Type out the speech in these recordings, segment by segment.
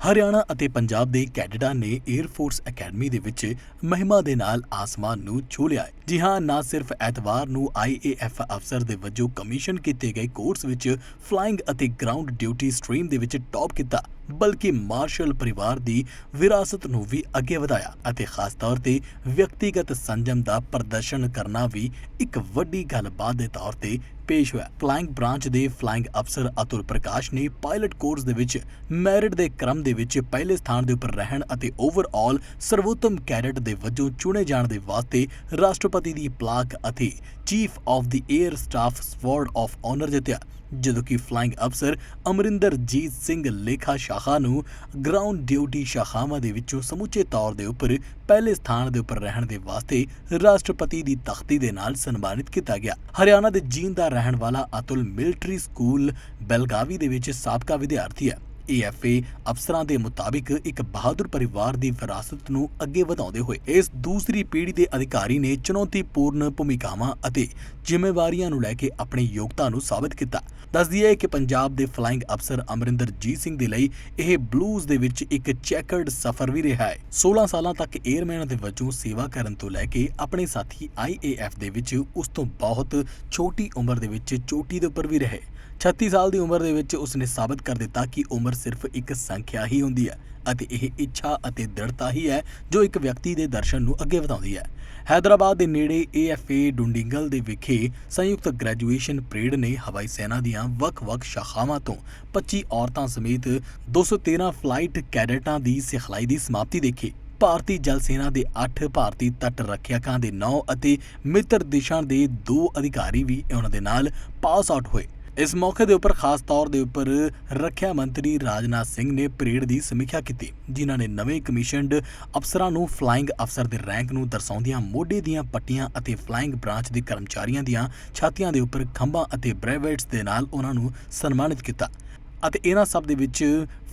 ਹਰਿਆਣਾ ਅਤੇ ਪੰਜਾਬ ਦੇ ਕੈਡਿਟਾਂ ਨੇ 에ਅਰ ਫੋਰਸ ਅਕੈਡਮੀ ਦੇ ਵਿੱਚ ਮਹਿਮਾ ਦੇ ਨਾਲ ਆਸਮਾਨ ਨੂੰ ਛੂ ਲਿਆ ਜੀ ਹਾਂ, ਨਾ ਸਿਰਫ ਐਤਵਾਰ ਨੂੰ ਆਈਏਐਫ ਅਫਸਰ ਦੇ ਵਜੋਂ ਕਮਿਸ਼ਨ ਕੀਤੇ ਗਏ ਕੋਰਸ ਵਿੱਚ ਫਲਾਈਂਗ ਅਤੇ ਗਰਾਊਂਡ ਡਿਊਟੀ ਸਟਰੀਮ ਦੇ ਵਿੱਚ ਟੌਪ ਕੀਤਾ, ਬਲਕਿ ਮਾਰਸ਼ਲ ਪਰਿਵਾਰ ਦੀ ਵਿਰਾਸਤ ਨੂੰ ਵੀ ਅੱਗੇ ਵਧਾਇਆ ਅਤੇ ਖਾਸ ਤੌਰ ਤੇ ਵਿਅਕਤੀਗਤ ਸੰਜਮ ਦਾ ਪ੍ਰਦਰਸ਼ਨ ਕਰਨਾ ਵੀ ਇੱਕ ਵੱਡੀ ਗੱਲਬਾਤ ਦੇ ਤੌਰ ਤੇ ਪੇਸ਼ ਹੋਇਆ। ਫਲਾਈਂਗ ਬ੍ਰਾਂਚ ਦੇ ਫਲਾਈਂਗ ਅਫਸਰ ਅਤੁਲ ਪ੍ਰਕਾਸ਼ ਨੇ ਪਾਇਲਟ ਕੋਰਸ ਦੇ ਵਿੱਚ ਮੈਰਿਟ ਦੇ ਕ੍ਰਮ ਦੇ ਵਿੱਚ ਪਹਿਲੇ ਸਥਾਨ ਦੇ ਉੱਪਰ ਰਹਿਣ ਅਤੇ ਓਵਰਆਲ ਸਰਵੋਤਮ ਕੈਡਟ ਦੇ ਵਜੋਂ ਚੁਣੇ ਜਾਣ ਦੇ ਵਾਸਤੇ ਰਾਸ਼ਟਰਪਤੀ ਦੀ ਪਲਾਕ ਅਤੇ chief of the air staff sword of honour ਜਿੱਤਿਆ। ਜਦੋਂ ਕਿ ਫਲਾਈਂਗ ਅਫਸਰ ਅਮਰਿੰਦਰਜੀਤ ਸਿੰਘ ਲੇਖਾ ਸ਼ਾਖਾ ਨੂੰ ਗਰਾਊਂਡ ਡਿਊਟੀ ਸ਼ਾਖਾਵਾਂ ਦੇ ਵਿੱਚੋਂ ਸਮੁੱਚੇ ਤੌਰ ਦੇ ਉੱਪਰ ਪਹਿਲੇ ਸਥਾਨ ਦੇ ਉੱਪਰ ਰਹਿਣ ਦੇ ਵਾਸਤੇ ਰਾਸ਼ਟਰਪਤੀ ਦੀ ਤਖਤੀ ਦੇ ਨਾਲ ਸਨਮਾਨਿਤ ਕੀਤਾ ਗਿਆ। ਹਰਿਆਣਾ ਦੇ ਜੀਨ ਦਾ ਰਹਿਣ ਵਾਲਾ ਅਤੁਲ ਮਿਲਟਰੀ ਸਕੂਲ ਬੈਲਗਾਵੀ ਦੇ ਵਿੱਚ ਸਾਬਕਾ ਵਿਦਿਆਰਥੀ ਹੈ। ਏਐਫਏ ਅਫਸਰਾਂ ਦੇ ਮੁਤਾਬਿਕ ਇੱਕ ਬਹਾਦਰ ਪਰਿਵਾਰ ਦੀ ਵਿਰਾਸਤ ਨੂੰ ਅੱਗੇ ਵਧਾਉਂਦੇ ਹੋਏ ਇਸ ਦੂਸਰੀ ਪੀੜ੍ਹੀ ਦੇ ਅਧਿਕਾਰੀ ਨੇ ਚੁਣੌਤੀਪੂਰਨ ਭੂਮਿਕਾਵਾਂ ਅਤੇ ਜ਼ਿੰਮੇਵਾਰੀਆਂ ਨੂੰ ਲੈ ਕੇ ਆਪਣੀ ਯੋਗਤਾ ਨੂੰ ਸਾਬਤ ਕੀਤਾ। ਦੱਸਦੀ ਹੈ ਕਿ ਪੰਜਾਬ ਦੇ ਫਲਾਈਂਗ ਅਫਸਰ ਅਮਰਿੰਦਰਜੀਤ ਸਿੰਘ ਦੇ ਲਈ ਇਹ ਬਲੂਜ਼ ਦੇ ਵਿੱਚ ਇੱਕ ਚੈਕਰਡ ਸਫ਼ਰ ਵੀ ਰਿਹਾ ਹੈ। 16 ਸਾਲਾਂ ਤੱਕ 에ਅਰਮੈਨ ਦੇ ਵਜੋਂ ਸੇਵਾ ਕਰਨ ਤੋਂ ਲੈ ਕੇ ਆਪਣੇ ਸਾਥੀ ਆਈਏਐਫ ਦੇ ਵਿੱਚ ਉਸ ਤੋਂ ਬਹੁਤ ਛੋਟੀ ਉਮਰ ਦੇ ਵਿੱਚ ਚੋਟੀ ਦੇ ਉੱਪਰ ਵੀ ਰਹੇ। 36 ਸਾਲ ਦੀ ਉਮਰ ਦੇ ਵਿੱਚ ਉਸਨੇ ਸਾਬਤ ਕਰ ਦਿੱਤਾ ਕਿ ਉਮਰ ਸਿਰਫ ਇੱਕ ਸੰਖਿਆ ਹੀ ਹੁੰਦੀ ਹੈ ਅਤੇ ਇਹ ਇੱਛਾ ਅਤੇ ਦ੍ਰਿੜਤਾ ਹੀ ਹੈ ਜੋ ਇੱਕ ਵਿਅਕਤੀ ਦੇ ਦਰਸ਼ਨ ਨੂੰ ਅੱਗੇ ਵਧਾਉਂਦੀ ਹੈ। ਹੈਦਰਾਬਾਦ ਦੇ ਨੇੜੇ ਏਐਫਏ ਡੁੰਡਿੰਗਲ ਦੇ ਵਿਖੇ ਸੰਯੁਕਤ ਗ੍ਰੈਜੂਏਸ਼ਨ ਪਰੇਡ ਨੇ ਹਵਾਈ ਸੈਨਾ ਦੀਆਂ ਵੱਖ-ਵੱਖ ਸ਼ਾਖਾਵਾਂ ਤੋਂ 25 ਔਰਤਾਂ ਸਮੇਤ 213 ਫਲਾਈਟ ਕੈਡਟਾਂ ਦੀ ਸਿਖਲਾਈ ਦੀ ਸਮਾਪਤੀ ਦੇਖੀ। ਭਾਰਤੀ ਜਲ ਸੈਨਾ ਦੇ 8 ਭਾਰਤੀ ਤੱਟ ਰੱਖਿਆਕਾਂ ਦੇ 9 ਅਤੇ ਮਿੱਤਰ ਦੇਸ਼ਾਂ ਦੇ 2 ਅਧਿਕਾਰੀ ਵੀ ਉਹਨਾਂ ਦੇ ਨਾਲ ਪਾਸ ਆਊਟ ਹੋਏ। ਇਸ ਮੌਕੇ ਦੇ ਉੱਪਰ ਖਾਸ ਤੌਰ ਦੇ ਉੱਪਰ ਰੱਖਿਆ ਮੰਤਰੀ ਰਾਜਨਾਥ ਸਿੰਘ ਨੇ ਪਰੇਡ ਦੀ ਸਮੀਖਿਆ ਕੀਤੀ, ਜਿਨ੍ਹਾਂ ਨੇ ਨਵੇਂ ਕਮਿਸ਼ਨਡ ਅਫਸਰਾਂ ਨੂੰ ਫਲਾਈਂਗ ਅਫਸਰ ਦੇ ਰੈਂਕ ਨੂੰ ਦਰਸਾਉਂਦੀਆਂ ਮੋਢੇ ਦੀਆਂ ਪੱਟੀਆਂ ਅਤੇ ਫਲਾਈਂਗ ਬ੍ਰਾਂਚ ਦੇ ਕਰਮਚਾਰੀਆਂ ਦੀਆਂ ਛਾਤੀਆਂ ਦੇ ਉੱਪਰ ਖੰਭਾਂ ਅਤੇ ਬ੍ਰੈਵੇਟਸ ਦੇ ਨਾਲ ਉਹਨਾਂ ਨੂੰ ਸਨਮਾਨਿਤ ਕੀਤਾ ਅਤੇ ਇਹਨਾਂ ਸਭ ਦੇ ਵਿੱਚ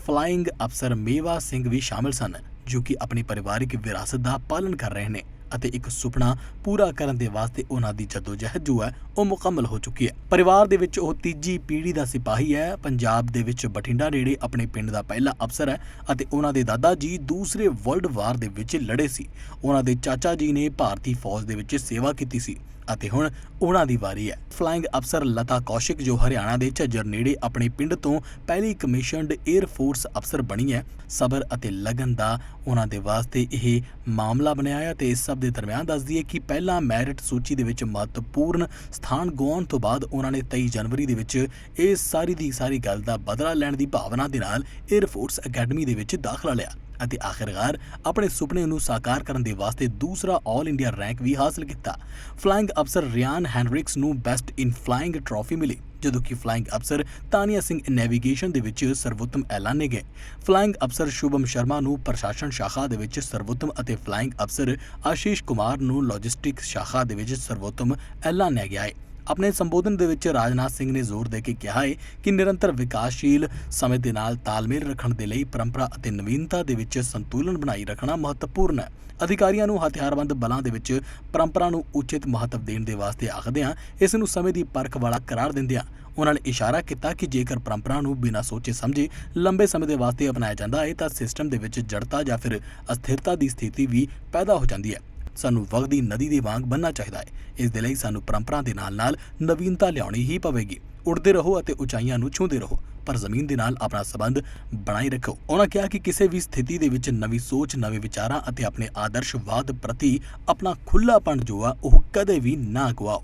ਫਲਾਈਂਗ ਅਫਸਰ ਮੇਵਾ ਸਿੰਘ ਵੀ ਸ਼ਾਮਿਲ ਸਨ, ਜੋ ਕਿ ਆਪਣੀ ਪਰਿਵਾਰਿਕ ਵਿਰਾਸਤ ਦਾ ਪਾਲਣ ਕਰ ਰਹੇ ਨੇ। ਅਤੇ ਇੱਕ ਸੁਪਨਾ ਪੂਰਾ ਕਰਨ ਦੇ ਵਾਸਤੇ ਉਹਨਾਂ ਦੀ ਜਦੋਜਹਿਦ ਜੋ ਹੈ, ਉਹ ਮੁਕੰਮਲ ਹੋ ਚੁੱਕੀ ਹੈ। ਪਰਿਵਾਰ ਦੇ ਵਿੱਚ ਉਹ ਤੀਜੀ ਪੀੜ੍ਹੀ ਦਾ ਸਿਪਾਹੀ ਹੈ। ਪੰਜਾਬ ਦੇ ਵਿੱਚ ਬਠਿੰਡਾ ਨੇੜੇ ਆਪਣੇ ਪਿੰਡ ਦਾ ਪਹਿਲਾ ਅਫਸਰ ਹੈ ਅਤੇ ਉਹਨਾਂ ਦੇ ਦਾਦਾ ਜੀ ਦੂਸਰੇ ਵਰਲਡ ਵਾਰ ਦੇ ਵਿੱਚ ਲੜੇ ਸੀ। ਉਹਨਾਂ ਦੇ ਚਾਚਾ ਜੀ ਨੇ ਭਾਰਤੀ ਫੌਜ ਦੇ ਵਿੱਚ ਸੇਵਾ ਕੀਤੀ ਸੀ ਅਤੇ ਹੁਣ ਉਹਨਾਂ ਦੀ ਵਾਰੀ ਹੈ। ਫਲਾਈਂਗ ਅਫਸਰ ਲਤਾ ਕੌਸ਼ਿਕ, ਜੋ ਹਰਿਆਣਾ ਦੇ ਝੱਜਰ ਨੇੜੇ ਆਪਣੇ ਪਿੰਡ ਤੋਂ ਪਹਿਲੀ ਕਮਿਸ਼ਨਡ 에ਅਰ ਫੋਰਸ ਅਫਸਰ ਬਣੀ ਹੈ, ਸਬਰ ਅਤੇ ਲਗਨ ਦਾ ਉਹਨਾਂ ਦੇ ਵਾਸਤੇ ਇਹ ਮਾਮਲਾ ਬਣਿਆ ਹੈ ਤੇ ਇਸ ਸਭ ਦੇ ਦਰਮਿਆਨ ਦੱਸਦੀ ਹੈ ਕਿ ਪਹਿਲਾਂ ਮੈਰਿਟ ਸੂਚੀ ਦੇ ਵਿੱਚ ਮਹੱਤਵਪੂਰਨ ਸਥਾਨ ਗਵਾਉਣ ਤੋਂ ਬਾਅਦ ਉਹਨਾਂ ਨੇ 23 ਜਨਵਰੀ ਦੇ ਵਿੱਚ ਇਹ ਸਾਰੀ ਦੀ ਸਾਰੀ ਗੱਲ ਦਾ ਬਦਲਾ ਲੈਣ ਦੀ ਭਾਵਨਾ ਦੇ ਨਾਲ 에ਅਰ ਫੋਰਸ ਅਕੈਡਮੀ ਦੇ ਵਿੱਚ ਦਾਖਲਾ ਲਿਆ ਅਤੇ ਆਖਿਰਕਾਰ ਆਪਣੇ ਸੁਪਨੇ ਨੂੰ ਸਾਕਾਰ ਕਰਨ ਦੇ ਵਾਸਤੇ ਦੂਸਰਾ 올 ਇੰਡੀਆ ਰੈਂਕ ਵੀ ਹਾਸਲ ਕੀਤਾ। ਫਲਾਇੰਗ ਅਫਸਰ ਰਿਆਨ ਹੈਨਰਿਕਸ ਨੂੰ ਬੈਸਟ ਇਨ ਫਲਾਇੰਗ ਟਰਾਫੀ ਮਿਲੀ। ਜਦੋਂ ਕਿ ਫਲਾਈਂਗ ਅਫਸਰ ਤਾਨੀਆ ਸਿੰਘ ਨੈਵੀਗੇਸ਼ਨ ਦੇ ਵਿੱਚ ਸਰਵੋਤਮ ਐਲਾਨੇ ਗਏ। ਫਲਾਈਂਗ ਅਫਸਰ ਸ਼ੁਭਮ ਸ਼ਰਮਾ ਨੂੰ ਪ੍ਰਸ਼ਾਸਨ ਸ਼ਾਖਾ ਦੇ ਵਿੱਚ ਸਰਵੋਤਮ ਅਤੇ ਫਲਾਈਂਗ ਅਫਸਰ ਆਸ਼ੀਸ਼ ਕੁਮਾਰ ਨੂੰ ਲੌਜਿਸਟਿਕਸ ਸ਼ਾਖਾ ਦੇ ਵਿੱਚ ਸਰਵੋਤਮ ਐਲਾਨਿਆ ਗਿਆ ਹੈ ਆਪਣੇ ਸੰਬੋਧਨ ਦੇ ਵਿੱਚ ਰਾਜਨਾਥ ਸਿੰਘ ਨੇ ਜ਼ੋਰ ਦੇ ਕੇ ਕਿਹਾ ਹੈ ਕਿ ਨਿਰੰਤਰ ਵਿਕਾਸਸ਼ੀਲ ਸਮੇਂ ਦੇ ਨਾਲ ਤਾਲਮੇਲ ਰੱਖਣ ਦੇ ਲਈ ਪਰੰਪਰਾ ਅਤੇ ਨਵੀਨਤਾ ਦੇ ਵਿੱਚ ਸੰਤੁਲਨ ਬਣਾਈ ਰੱਖਣਾ ਮਹੱਤਵਪੂਰਨ ਹੈ। ਅਧਿਕਾਰੀਆਂ ਨੂੰ ਹਥਿਆਰਬੰਦ ਬਲਾਂ ਦੇ ਵਿੱਚ ਪਰੰਪਰਾ ਨੂੰ ਉਚਿਤ ਮਹੱਤਵ ਦੇਣ ਦੇ ਵਾਸਤੇ ਆਖਦਿਆਂ ਇਸ ਨੂੰ ਸਮੇਂ ਦੀ ਪਰਖ ਵਾਲਾ ਕਰਾਰ ਦਿੰਦਿਆਂ ਉਹਨਾਂ ਨੇ ਇਸ਼ਾਰਾ ਕੀਤਾ ਕਿ ਜੇਕਰ ਪਰੰਪਰਾ ਨੂੰ ਬਿਨਾਂ ਸੋਚੇ ਸਮਝੇ ਲੰਬੇ ਸਮੇਂ ਦੇ ਵਾਸਤੇ ਅਪਣਾਇਆ ਜਾਂਦਾ ਹੈ ਤਾਂ ਸਿਸਟਮ ਦੇ ਵਿੱਚ ਜੜਤਾ ਜਾਂ ਫਿਰ ਅਸਥਿਰਤਾ ਦੀ ਸਥਿਤੀ ਵੀ ਪੈਦਾ ਹੋ ਜਾਂਦੀ ਹੈ। ਸਾਨੂੰ ਵਗਦੀ ਨਦੀ ਦੇ ਵਾਂਗ ਬੰਨਣਾ ਚਾਹੀਦਾ ਹੈ। ਇਸ ਦੇ ਲਈ ਸਾਨੂੰ ਪਰੰਪਰਾ ਦੇ ਨਾਲ-ਨਾਲ ਨਵੀਨਤਾ ਲਿਆਉਣੀ ਹੀ ਪਵੇਗੀ। ਉੜਦੇ ਰਹੋ ਅਤੇ ਉਚਾਈਆਂ ਨੂੰ ਛੂੰਹਦੇ ਰਹੋ, ਪਰ ਜ਼ਮੀਨ ਦੇ ਨਾਲ ਆਪਣਾ ਸਬੰਧ ਬਣਾਈ ਰੱਖੋ। ਉਹਨਾਂ ਕਿਹਾ ਕਿ ਕਿਸੇ ਵੀ ਸਥਿਤੀ ਦੇ ਵਿੱਚ ਨਵੀਂ ਸੋਚ, ਨਵੇਂ ਵਿਚਾਰਾਂ ਅਤੇ ਆਪਣੇ ਆਦਰਸ਼ਵਾਦ ਪ੍ਰਤੀ ਆਪਣਾ ਖੁੱਲਾਪਣ ਜੋ ਆ, ਉਹ ਕਦੇ ਵੀ ਨਾ ਗਵਾਓ